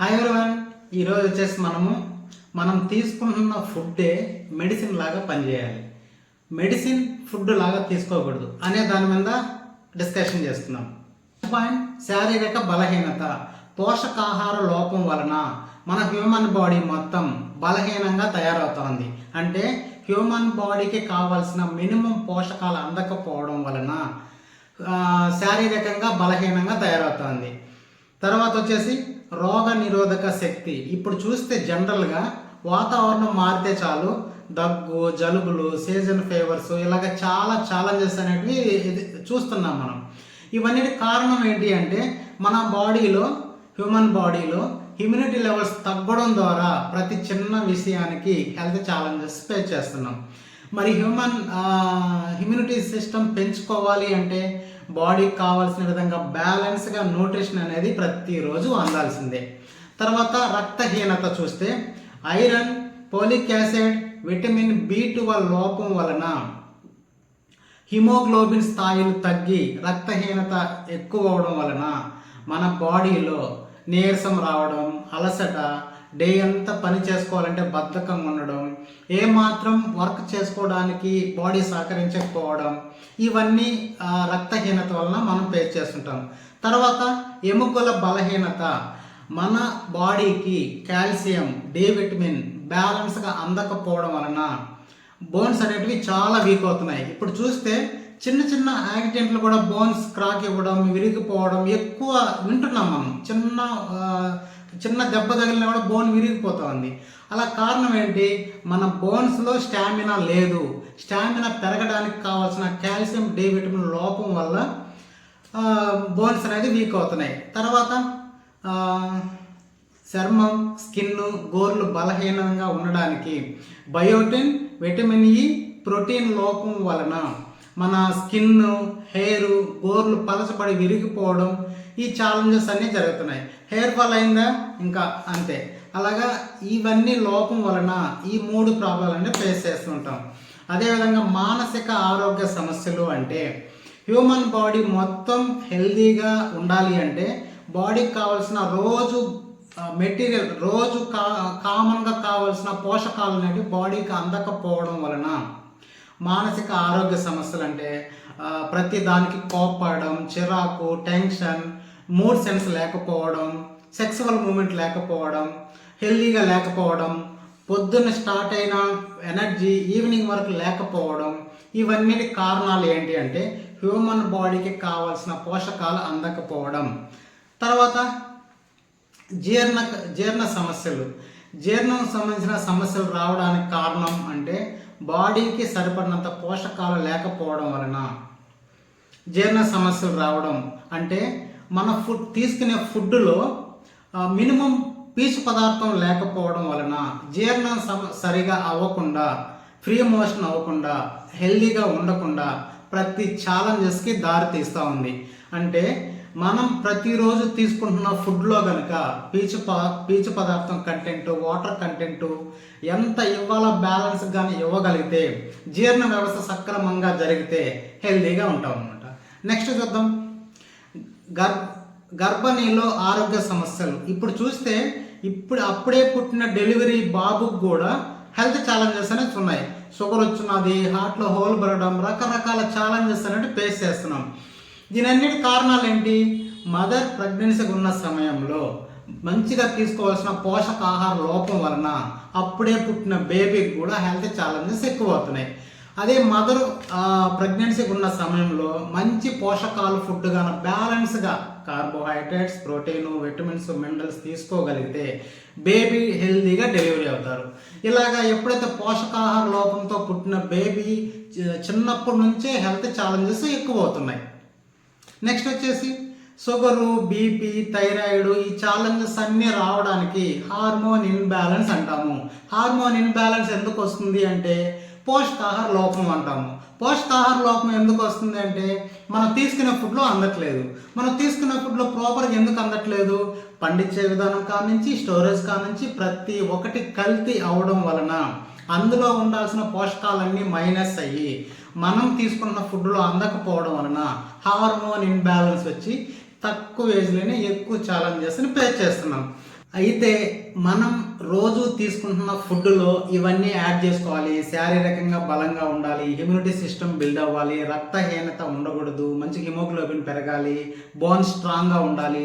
Hi everyone ఈరోజు వచ్చేసి మనము మనం తీసుకుంటున్న ఫుడ్డే మెడిసిన్ లాగా పనిచేయాలి. మెడిసిన్ ఫుడ్ లాగా తీసుకోకూడదు అనే దాని మీద డిస్కషన్ చేస్తున్నాం. పాయింట్ శారీరక బలహీనత పోషకాహార లోపం వలన మన హ్యూమన్ బాడీ మొత్తం బలహీనంగా తయారవుతోంది. అంటే హ్యూమన్ బాడీకి కావాల్సిన మినిమం పోషకాలు అందకపోవడం వలన శారీరకంగా బలహీనంగా తయారవుతోంది. తర్వాత వచ్చేసి రోగ నిరోధక శక్తి. ఇప్పుడు చూస్తే జనరల్గా వాతావరణం మారితే చాలు. దగ్గు జలుబులు సీజన్ ఫేవర్స్ ఇలాగ చాలా ఛాలెంజెస్ అనేటివి ఇది చూస్తున్నాం మనం. ఇవన్నీ కారణం ఏంటి అంటే మన బాడీలో హ్యూమన్ బాడీలో ఇమ్యూనిటీ లెవెల్స్ తగ్గడం ద్వారా ప్రతి చిన్న విషయానికి హెల్త్ ఛాలెంజెస్ ఫేస్ చేస్తున్నాం. మరి హ్యూమన్ ఇమ్యూనిటీ సిస్టమ్ పెంచుకోవాలి అంటే బాడీకి కావాల్సిన విధంగా బ్యాలెన్స్గా న్యూట్రిషన్ అనేది ప్రతిరోజు అందాల్సిందే. తర్వాత రక్తహీనత చూస్తే iron folic acid vitamin B twelve లోపం వలన హిమోగ్లోబిన్ స్థాయిలు తగ్గి రక్తహీనత ఎక్కువ అవడం వలన మన బాడీలో నీరసం రావడం అలసట డే అంతా పని చేసుకోవాలంటే బద్ధకంగా ఉండడం ఏమాత్రం వర్క్ చేసుకోవడానికి బాడీ సహకరించకపోవడం ఇవన్నీ రక్తహీనత వలన మనం ఫేస్ చేస్తుంటాం. తర్వాత ఎముకల బలహీనత. మన బాడీకి కాల్షియం డి విటమిన్ బ్యాలెన్స్గా అందకపోవడం వలన బోన్స్ అనేటివి చాలా వీక్ అవుతున్నాయి. ఇప్పుడు చూస్తే చిన్న చిన్న యాక్సిడెంట్లు కూడా బోన్స్ క్రాక్ ఇవ్వడం విరిగిపోవడం ఎక్కువ వింటున్నాం మనం. చిన్న చిన్న దెబ్బ తగిలినా కూడా బోన్ విరిగిపోతుంది. అలా కారణం ఏంటి? మన బోన్స్లో స్టామినా లేదు. స్టామినా పెరగడానికి కావాల్సిన కాల్షియం డి విటమిన్ లోపం వల్ల బోన్స్ అనేది వీక్ అవుతున్నాయి. తర్వాత చర్మం స్కిన్ గోర్లు బలహీనంగా ఉండడానికి బయోటిన్ విటమిన్ ఈ ప్రోటీన్ లోపం వలన మన స్కిన్ హెయిర్ గోర్లు పలచబడి విరిగిపోవడం ఈ ఛాలెంజెస్ అన్నీ జరుగుతున్నాయి. హెయిర్ ఫాల్ అయిందా? ఇంకా అంతే. అలాగా ఇవన్నీ లోపం వలన ఈ మూడు ప్రాబ్లమ్ని ఫేస్ చేస్తుంటాం. అదేవిధంగా మానసిక ఆరోగ్య సమస్యలు అంటే హ్యూమన్ బాడీ మొత్తం హెల్దీగా ఉండాలి అంటే బాడీకి కావాల్సిన రోజు మెటీరియల్ రోజు కా కామన్గా కావాల్సిన పోషకాలు అనేవి బాడీకి అందకపోవడం వలన మానసిక ఆరోగ్య సమస్యలు అంటే ప్రతి దానికి కోప్పడడం చిరాకు టెన్షన్ మూడ్ సెన్స్ లేకపోవడం సెక్సువల్ మూమెంట్ లేకపోవడం హెల్దీగా లేకపోవడం పొద్దున్న స్టార్ట్ అయిన ఎనర్జీ ఈవినింగ్ వరకు లేకపోవడం ఇవన్నీ కారణాలు ఏంటి అంటే హ్యూమన్ బాడీకి కావాల్సిన పోషకాలు అందకపోవడం. తర్వాత జీర్ణ జీర్ణ సమస్యలు. జీర్ణం సంబంధించిన సమస్యలు రావడానికి కారణం అంటే బాడీకి సరిపడినంత పోషకాలు లేకపోవడం వలన జీర్ణ సమస్యలు రావడం అంటే మన ఫుడ్ తీసుకునే ఫుడ్లో మినిమం పీచు పదార్థం లేకపోవడం వలన జీర్ణం సమ సరిగా అవ్వకుండా ఫ్రీ మోషన్ అవ్వకుండా హెల్దీగా ఉండకుండా ప్రతి ఛాలెంజెస్కి దారి తీస్తూ ఉంది. అంటే మనం ప్రతిరోజు తీసుకుంటున్న ఫుడ్లో కనుక పీచు ప పీచు పదార్థం కంటెంట్ వాటర్ కంటెంట్ ఎంత ఇవ్వాలో బ్యాలెన్స్ కానీ ఇవ్వగలిగితే జీర్ణ వ్యవస్థ సక్రమంగా జరిగితే హెల్దీగా ఉంటాం అనమాట నెక్స్ట్ చూద్దాం. గర్ గర్భిణీలో ఆరోగ్య సమస్యలు. ఇప్పుడు చూస్తే ఇప్పుడు అప్పుడే పుట్టిన డెలివరీ బాబుకు కూడా హెల్త్ ఛాలెంజెస్ అనేవి ఉన్నాయి. షుగర్ వచ్చినది హార్ట్లో హోల్ పడడం రకరకాల ఛాలెంజెస్ అనేవి ఫేస్ చేస్తున్నాం. దీనన్నిటి కారణాలు ఏంటి మదర్ ప్రెగ్నెన్సీకి ఉన్న సమయంలో మంచిగా తీసుకోవాల్సిన పోషకాహార లోపం వలన అప్పుడే పుట్టిన బేబీకి కూడా హెల్త్ ఛాలెంజెస్ ఎక్కువ అవుతున్నాయి అదే మదర్ ప్రెగ్నెన్సీకి ఉన్న సమయంలో మంచి పోషకాలు ఫుడ్ గాన బ్యాలెన్స్గా కార్బోహైడ్రేట్స్ ప్రోటీన్ విటమిన్స్ మినరల్స్ తీసుకోగలిగితే బేబీ హెల్తీగా డెలివరీ అవుతారు. ఇలాగా ఎప్పుడైతే పోషకాహార లోపంతో పుట్టిన బేబీ చిన్నప్పటి నుంచే హెల్త్ ఛాలెంజెస్ ఎక్కువ అవుతున్నాయి నెక్స్ట్ వచ్చేసి షుగరు బీపీ థైరాయిడ్ ఈ ఛాలెంజెస్ అన్నీ రావడానికి హార్మోన్ ఇన్బ్యాలెన్స్ అంటాము. హార్మోన్ ఇన్బ్యాలెన్స్ ఎందుకు వస్తుంది అంటే పోషకాహార లోపం అంటాము. పోషకాహార లోపం ఎందుకు వస్తుంది అంటే మనం తీసుకునే ఫుడ్లో అందట్లేదు. మనం తీసుకునే ఫుడ్లో ప్రాపర్గా ఎందుకు అందట్లేదు? పండించే విధానం కానుంచి స్టోరేజ్ కానుంచి ప్రతి ఒక్కటి కల్తీ అవడం వలన అందులో ఉండాల్సిన పోషకాలన్నీ మైనస్ అయ్యి మనం తీసుకున్న ఫుడ్లో అందకపోవడం వలన హార్మోన్ ఇన్బ్యాలెన్స్ వచ్చి తక్కువ ఏజ్లోనే ఎక్కువ ఛాలెంజెస్ని ఫేస్ చేస్తున్నాం. అయితే మనం రోజు తీసుకుంటున్న ఫుడ్లో ఇవన్నీ యాడ్ చేసుకోవాలి. శారీరకంగా బలంగా ఉండాలి. ఇమ్యూనిటీ సిస్టమ్ బిల్డ్ అవ్వాలి. రక్తహీనత ఉండకూడదు. మంచి హిమోగ్లోబిన్ పెరగాలి. బోన్ స్ట్రాంగ్గా ఉండాలి.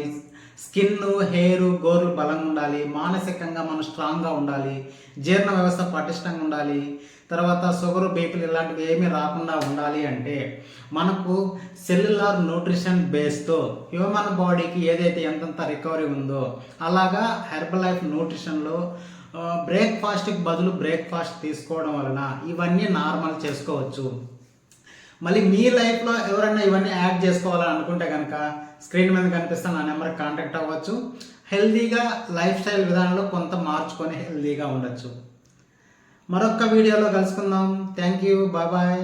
స్కిన్ హెయిర్ గోర్లు బలంగా ఉండాలి మానసికంగా మనం స్ట్రాంగ్గా ఉండాలి జీర్ణ వ్యవస్థ పటిష్టంగా ఉండాలి తర్వాత షుగర్ బీపీలు ఇలాంటివి ఏమీ రాకుండా ఉండాలి అంటే మనకు సెల్యులార్ న్యూట్రిషన్ బేస్తో హ్యూమన్ బాడీకి ఏదైతే ఎంతంత రికవరీ ఉందో అలాగా హెర్బల్ లైఫ్ న్యూట్రిషన్లో బ్రేక్ఫాస్ట్కి బదులు బ్రేక్ఫాస్ట్ తీసుకోవడం వలన ఇవన్నీ నార్మల్ చేసుకోవచ్చు. మళ్ళీ మీ లైఫ్లో ఎవరైనా ఇవన్నీ యాడ్ చేసుకోవాలని అనుకుంటే కనుక స్క్రీన్ మీద కనిపిస్తున్న నా నెంబర్కి కాంటాక్ట్ అవ్వచ్చు. హెల్తీగా లైఫ్ స్టైల్ విధానంలో కొంత మార్చుకొని హెల్తీగా ఉండొచ్చు. మరొక వీడియోలో కలుసుకుందాం. Thank you bye.